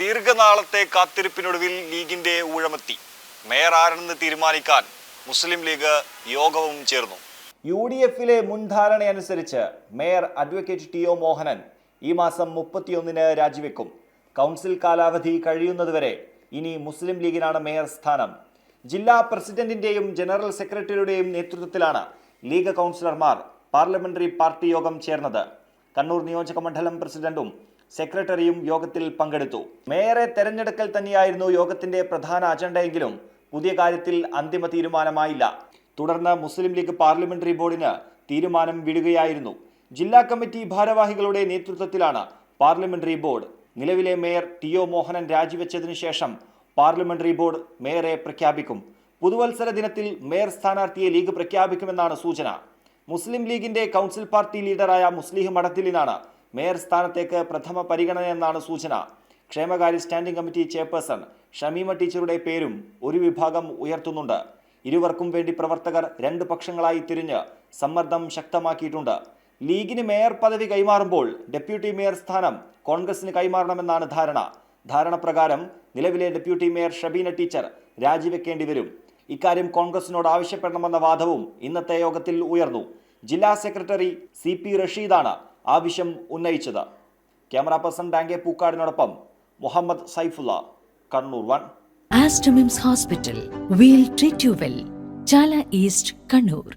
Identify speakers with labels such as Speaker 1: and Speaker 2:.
Speaker 1: ദീർഘനാളത്തെ കാത്തിരിപ്പിനൊടുവിൽ ലീഗിന്റെ ഊഴമെത്തി. മേയർ ആരെന്ന് തീരുമാനിക്കാൻ മുസ്ലിം ലീഗ് യോഗവും ചേർന്നു. യു ഡി എഫിലെ മുൻധാരണയനുസരിച്ച് mayor advocate T O Mohanan ഈ മാസം മുപ്പത്തിയൊന്നിന് രാജിവെക്കും. കൗൺസിൽ കാലാവധി കഴിയുന്നതുവരെ ഇനി മുസ്ലിം ലീഗിനാണ് മേയർ സ്ഥാനം. ജില്ലാ പ്രസിഡന്റിന്റെയും ജനറൽ സെക്രട്ടറിയുടെയും നേതൃത്വത്തിലാണ് ലീഗ് കൗൺസിലർമാർ പാർലമെന്ററി പാർട്ടി യോഗം ചേർന്നത്. കണ്ണൂർ നിയോജക മണ്ഡലം പ്രസിഡന്റും സെക്രട്ടറിയും യോഗത്തിൽ പങ്കെടുത്തു. മേയറെ തെരഞ്ഞെടുക്കൽ തന്നെയായിരുന്നു യോഗത്തിന്റെ പ്രധാന അജണ്ടയെങ്കിലും പുതിയ കാര്യത്തിൽ അന്തിമ തീരുമാനമായില്ല. തുടർന്ന് മുസ്ലിം ലീഗ് പാർലമെന്ററി ബോർഡിന് തീരുമാനം വിടുകയായിരുന്നു. ജില്ലാ കമ്മിറ്റി ഭാരവാഹികളുടെ നേതൃത്വത്തിലാണ് പാർലമെന്ററി ബോർഡ്. നിലവിലെ മേയർ ടി ഒ മോഹനൻ രാജിവെച്ചതിനു ശേഷം പാർലമെന്ററി ബോർഡ് മേയറെ പ്രഖ്യാപിക്കും. പുതുവത്സര ദിനത്തിൽ മേയർ സ്ഥാനാർത്ഥിയെ ലീഗ് പ്രഖ്യാപിക്കുമെന്നാണ് സൂചന. മുസ്ലിം ലീഗിന്റെ കൗൺസിൽ പാർട്ടി ലീഡറായ മുസ്ലിഹ് മഠത്തിലിനാണ് മേയർ സ്ഥാനത്തേക്ക് പ്രഥമ പരിഗണനയെന്നാണ് സൂചന. ക്ഷേമകാര്യ സ്റ്റാൻഡിംഗ് കമ്മിറ്റി ചെയർപേഴ്സൺ ഷമീമ ടീച്ചറുടെ പേരും ഒരു വിഭാഗം ഉയർത്തുന്നുണ്ട്. ഇരുവർക്കും വേണ്ടി പ്രവർത്തകർ രണ്ട് പക്ഷങ്ങളായി തിരിഞ്ഞ് സമ്മർദ്ദം ശക്തമാക്കിയിട്ടുണ്ട്. ലീഗിന് മേയർ പദവി കൈമാറുമ്പോൾ ഡെപ്യൂട്ടി മേയർ സ്ഥാനം കോൺഗ്രസിന് കൈമാറണമെന്നാണ് ധാരണ. ധാരണ പ്രകാരം നിലവിലെ ഡെപ്യൂട്ടി മേയർ ഷബീന ടീച്ചർ രാജിവെക്കേണ്ടി വരും. ഇക്കാര്യം കോൺഗ്രസിനോട് ആവശ്യപ്പെടണമെന്ന വാദവും ഇന്നത്തെ യോഗത്തിൽ ഉയർന്നു. ജില്ലാ സെക്രട്ടറി സി പി റഷീദാണ് ആവശ്യം ഉന്നയിച്ചത്. Camera person Dange പൂക്കാടിനോടൊപ്പം Muhammad Saifulla Kannur one.
Speaker 2: Aster MIMS hospital we'll treat you well Chala east Kannur